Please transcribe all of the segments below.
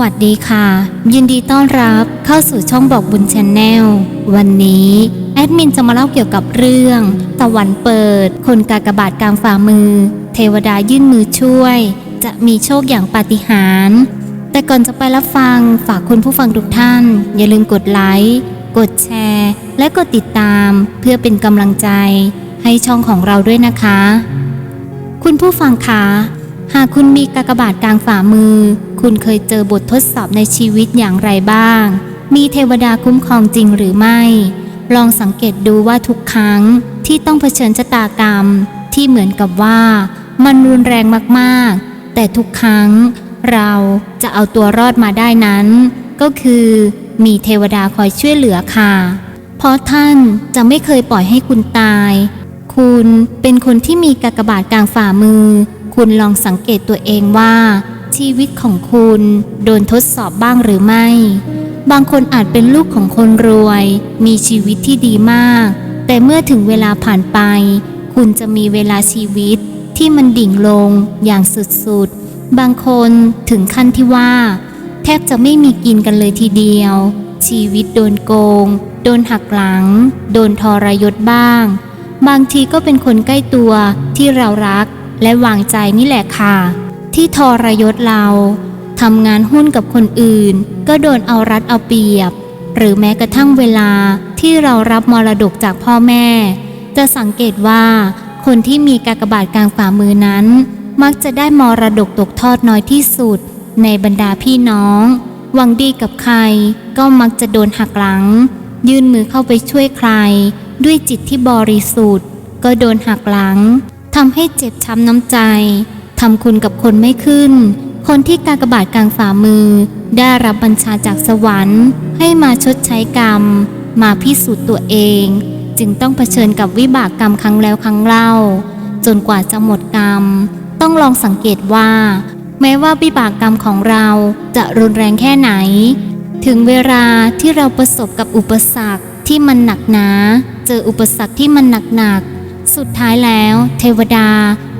วัสดีค่ะ ยินดีต้อนรับเข้าสู่ช่องบอกบุญชนแนลวันนี้แอดมินจะมาเล่าเกี่ยวกับเรื่อง ตะวันเปิด คนกากบาทกลางฝ่ามือ เทวดายื่นมือช่วย จะมีโชคอย่างปาฏิหาริย์แต่ก่อนจะไปรับฟังฝากคุณผู้ฟังทุกท่าน อย่าลืมกดไลค์กดแชร์ และกดติดตามเพื่อเป็นกำลังใจ ให้ช่องของเราด้วยนะคะ คุณผู้ฟังคะ หากคุณมีกากบาทกลางฝ่ามือ คุณเคยเจอบททดสอบในชีวิตอย่างไรบ้าง มีเทวดาคุ้มครองจริงหรือไม่ ลองสังเกตดูว่าทุกครั้งที่ต้องเผชิญชะตากรรม ที่เหมือนกับว่า มันรุนแรงมากๆ แต่ทุกครั้ง เราจะเอาตัวรอดมาได้นั้น ก็คือมีเทวดาคอยช่วยเหลือค่ะ เพราะท่านจะไม่เคยปล่อยให้คุณตาย คุณเป็นคนที่มีกากบาทกลางฝ่ามือ คุณลองสังเกตตัวเองว่า ชีวิตของคุณโดนทดสอบบ้างหรือไม่ บางคนอาจเป็นลูกของคนรวย มีชีวิตที่ดีมาก แต่เมื่อถึงเวลาผ่านไป คุณจะมีเวลาชีวิตที่มันดิ่งลงอย่างสุดๆ บางคนถึงขั้นที่ว่า แทบจะไม่มีกินกันเลยทีเดียว ชีวิตโดนโกง โดนหักหลัง โดนทรยศบ้าง บางทีก็เป็นคนใกล้ตัวที่เรารัก และวางใจนี่แหละค่ะ ที่ทรยศเราทำงานหุ้นกับคนอื่น ก็โดนเอารัดเอาเปรียบ หรือแม้กระทั่งเวลาที่เรารับมรดกจากพ่อแม่ จะสังเกตว่า คนที่มีกากบาทกลางฝ่ามือนั้น มักจะได้มรดกตกทอดน้อยที่สุด ในบรรดาพี่น้อง หวังดีกับใคร ก็มักจะโดนหักหลัง ยื่นมือเข้าไปช่วยใคร ด้วยจิตที่บริสุทธิ์ ก็โดนหักหลัง ทำให้เจ็บช้ำน้ำใจทำคุณกับคนไม่ขึ้น คนที่กากบาทกลางฝ่ามือ ได้รับบัญชาจากสวรรค์ ให้มาชดใช้กรรม มาพิสูจน์ตัวเอง จึงต้องเผชิญกับวิบากกรรมครั้งแล้วครั้งเล่า จนกว่าจะหมดกรรม ต้องลองสังเกตว่า แม้ว่าวิบากกรรมของเราจะรุนแรงแค่ไหน ถึงเวลาที่เราประสบกับอุปสรรคที่มันหนักหนา เจออุปสรรคที่มันหนักๆ สุดท้ายแล้ว เทวดา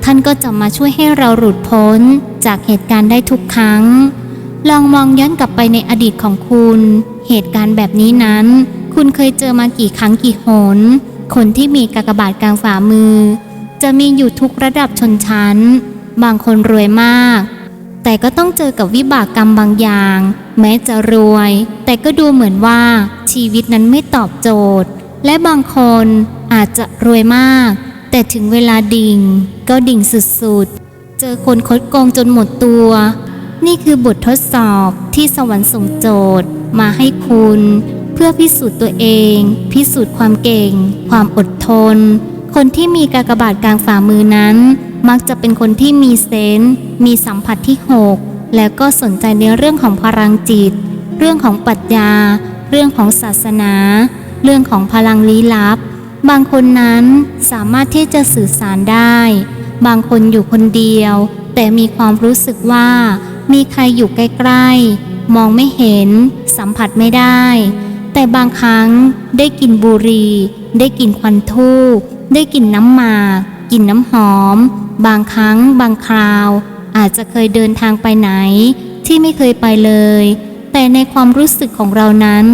ท่านก็จะมาช่วยให้เราหลุดพ้นจากเหตุการณ์ได้ทุกครั้ง ลองมองย้อนกลับไปในอดีตของคุณ เหตุการณ์แบบนี้นั้น คุณเคยเจอมากี่ครั้งกี่หน คนที่มีกากบาทกลางฝ่ามือ จะมีอยู่ทุกระดับชนชั้น บางคนรวยมาก แต่ก็ต้องเจอกับวิบากกรรมบางอย่าง แม้จะรวย แต่ก็ดูเหมือนว่าชีวิตนั้นไม่ตอบโจทย์ และบางคน อาจจะรวยมาก แต่ถึงเวลาดิ่ง ก็ดิ่งสุดๆ เจอคนคดโกงจนหมดตัว นี่คือบททดสอบที่สวรรค์ส่งโจทย์ มาให้คุณ เพื่อพิสูจน์ตัวเอง พิสูจน์ความเก่ง ความอดทน คนที่มีกากบาทกลางฝ่ามือนั้น มักจะเป็นคนที่มีเซนส์มีสัมผัสที่หกแล้วก็สนใจในเรื่องของพลังจิต เรื่องของปรัชญา เรื่องของศาสนา เรื่องของพลังลี้ลับ บางคนนั้นสามารถที่จะสื่อสารได้ บางคนอยู่คนเดียว แต่มีความรู้สึกว่า มีใครอยู่ใกล้ๆ มองไม่เห็น สัมผัสไม่ได้ แต่บางครั้งได้กลิ่นบุหรี่ได้กลิ่นควันทูบได้กลิ่นน้ำหมากกลิ่นน้ำหอม บางครั้ง บางคราว อาจจะเคยเดินทางไปไหน ที่ไม่เคยไปเลย แต่ในความรู้สึกของเรานั้น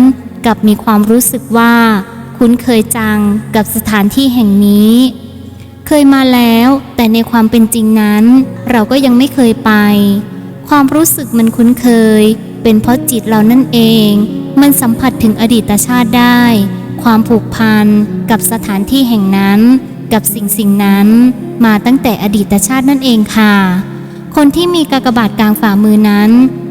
กลับมีความรู้สึกว่า คุ้นเคยจังกับสถานที่แห่งนี้ เคยมาแล้วแต่ในความเป็นจริงนั้น เราก็ยังไม่เคยไป ความรู้สึกมันคุ้นเคย เป็นเพราะจิตเรานั่นเอง มันสัมผัสถึงอดีตชาติได้ ความผูกพันกับสถานที่แห่งนั้น กับสิ่งสิ่งนั้นมาตั้งแต่อดีตชาตินั่นเองค่ะ คนที่มีกากบาทกลางฝ่ามือนั้น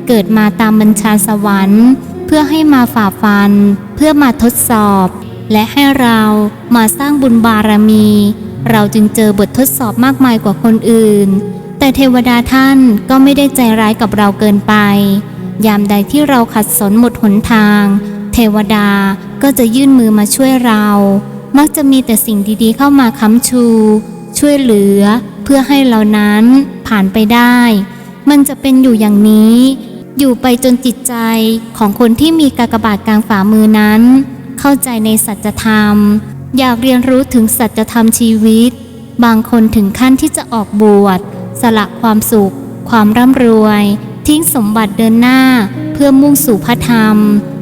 เกิดมาตามบัญชาสวรรค์ เพื่อให้มาฝ่าฟัน เพื่อมาทดสอบ และให้เรามาสร้างบุญบารมี เราจึงเจอบททดสอบมากมายกว่าคนอื่น แต่เทวดาท่านก็ไม่ได้ใจร้ายกับเราเกินไป ยามใดที่เราขัดสนหมดหนทาง เทวดาก็จะยื่นมือมาช่วยเรา มักจะมีแต่สิ่งดีๆเข้ามาค้ำชู ช่วยเหลือเพื่อให้เรานั้นผ่านไปได้ มันจะเป็นอยู่อย่างนี้ อยู่ไปจนจิตใจของคนที่มีกากบาทกลางฝ่ามือนั้น เข้าใจในสัจธรรม อยากเรียนรู้ถึงสัจธรรมชีวิต บางคนถึงขั้นที่จะออกบวช สละความสุข ความร่ำรวย ทิ้งสมบัติเดินหน้า เพื่อมุ่งสู่พระธรรม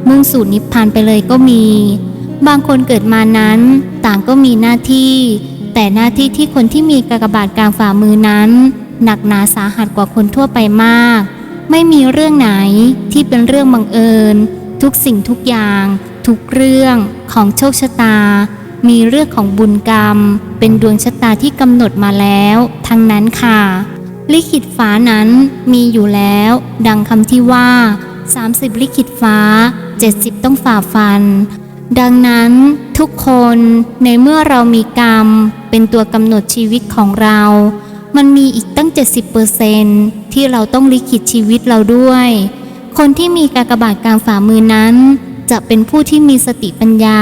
มุ่งสู่นิพพานไปเลยก็มี บางคนเกิดมานั้น ต่างก็มีหน้าที่ แต่หน้าที่ที่คนที่มีกากบาทกลางฝ่ามือนั้น หนักหนาสาหัสกว่าคนทั่วไปมาก ไม่มีเรื่องไหนที่เป็นเรื่องบังเอิญ ทุกสิ่งทุกอย่าง ทุกเรื่องของโชคชะตา มีเรื่องของบุญกรรม เป็นดวงชะตาที่กำหนดมาแล้ว ทั้งนั้นค่ะ ลิขิตฟ้านั้นมีอยู่แล้ว ดังคำที่ว่า 30 ลิขิตฟ้า 70 ต้องฝ่าฟัน ดังนั้นทุกคนในเมื่อเรามีกรรม เป็นตัวกำหนดชีวิตของเรา มันมีอีกตั้ง 70%ที่เราต้องลิขิตชีวิตเราด้วย คนที่มีกากบาทกลางฝ่ามือนั้น จะเป็นผู้ที่มีสติปัญญา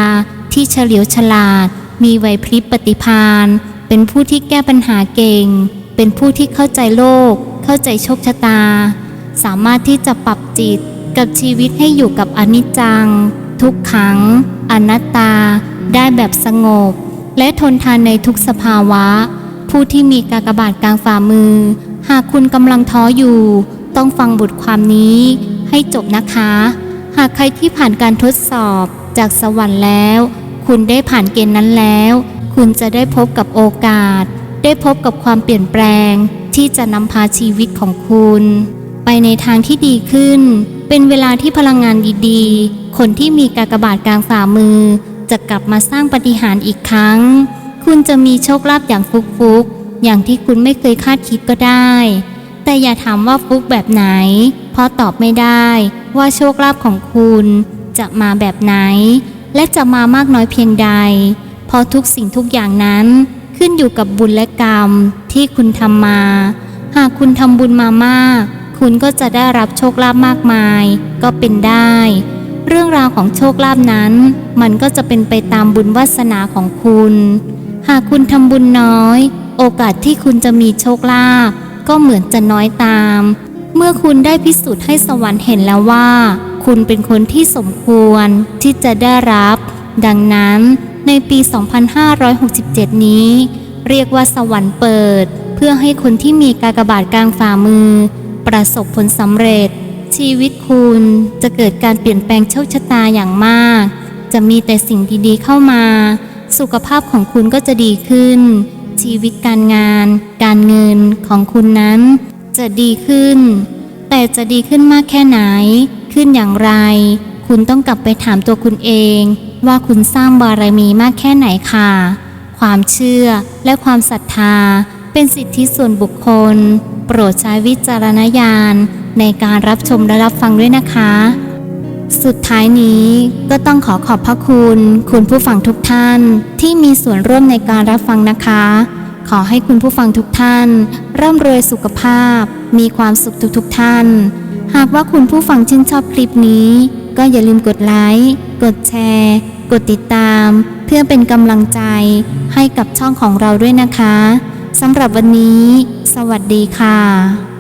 ที่เฉลียวฉลาด มีไหวพริบปฏิภาณเป็นผู้ที่แก้ปัญหาเก่ง เป็นผู้ที่เข้าใจโลก เข้าใจโชคชะตา สามารถที่จะปรับจิตกับชีวิตให้อยู่กับอนิจจัง ทุกขัง อนัตตา ได้แบบสงบ และทนทานในทุกสภาวะ ผู้ที่มีกากบาทกลางฝ่ามือ หากคุณกำลังท้ออยู่ ต้องฟังบทความนี้ให้จบนะคะ หากใครที่ผ่านการทดสอบจากสวรรค์แล้ว คุณได้ผ่านเกณฑ์นั้นแล้ว คุณจะได้พบกับโอกาส ได้พบกับความเปลี่ยนแปลง ที่จะนำพาชีวิตของคุณ ไปในทางที่ดีขึ้น เป็นเวลาที่พลังงานดีๆ คนที่มีกากบาทกลางฝ่ามือ จะกลับมาสร้างปฏิหารอีกครั้ง คุณจะมีโชคลาภอย่างฟุกๆ อย่างที่คุณไม่เคยคาดคิดก็ได้ แต่อย่าถามว่าฟุกแบบไหน เพราะตอบไม่ได้ ว่าโชคลาภของคุณจะมาแบบไหน และจะมามากน้อยเพียงใด เพราะทุกสิ่งทุกอย่างนั้นขึ้นอยู่กับบุญและกรรมที่คุณทำมา หากคุณทำบุญมามาก คุณก็จะได้รับโชคลาภมากมาย ก็เป็นได้ เรื่องราวของโชคลาภนั้น มันก็จะเป็นไปตามบุญวาสนาของคุณ หากคุณทำบุญน้อย โอกาสที่คุณจะมีโชคลาภก็เหมือนจะน้อยตาม มื่อคุณได้พิสูจน์ให้สวรรค์เห็นแล้วว่า คุณเป็นคนที่สมควรที่จะได้รับ ดังนั้นในปี 2567 นี้ เรียกว่าสวรรค์เปิด เพื่อให้คนที่มีกากบาทกลางฝ่ามือ ประสบผลสำเร็จ ชีวิตคุณจะเกิดการเปลี่ยนแปลงโชคชะตาอย่างมาก จะมีแต่สิ่งดีๆเข้ามา สุขภาพของคุณก็จะดีขึ้น ชีวิตการงาน การเงินของคุณนั้น จะดีขึ้น แต่จะดีขึ้นมากแค่ไหน ขึ้นอย่างไร คุณต้องกลับไปถามตัวคุณเอง ว่าคุณสร้างบารมีมากแค่ไหนค่ะ ความเชื่อและความศรัทธา เป็นสิทธิส่วนบุคคล โปรดใช้วิจารณญาณในการรับชมและรับฟังด้วยนะคะ สุดท้ายนี้ก็ต้องขอขอบพระคุณ คุณผู้ฟังทุกท่านที่มีส่วนร่วมในการรับฟังนะคะ ขอให้คุณผู้ฟังทุกท่าน ร่ำรวยสุขภาพ มีความสุขทุกๆทท่าน หากว่าคุณผู้ฟังชื่นชอบคลิปนี้ ก็อย่าลืมกดไลค์ กดแชร์ กดติดตาม เพื่อเป็นกำลังใจให้กับช่องของเราด้วยนะคะสำหรับวันนี้ สวัสดีค่ะ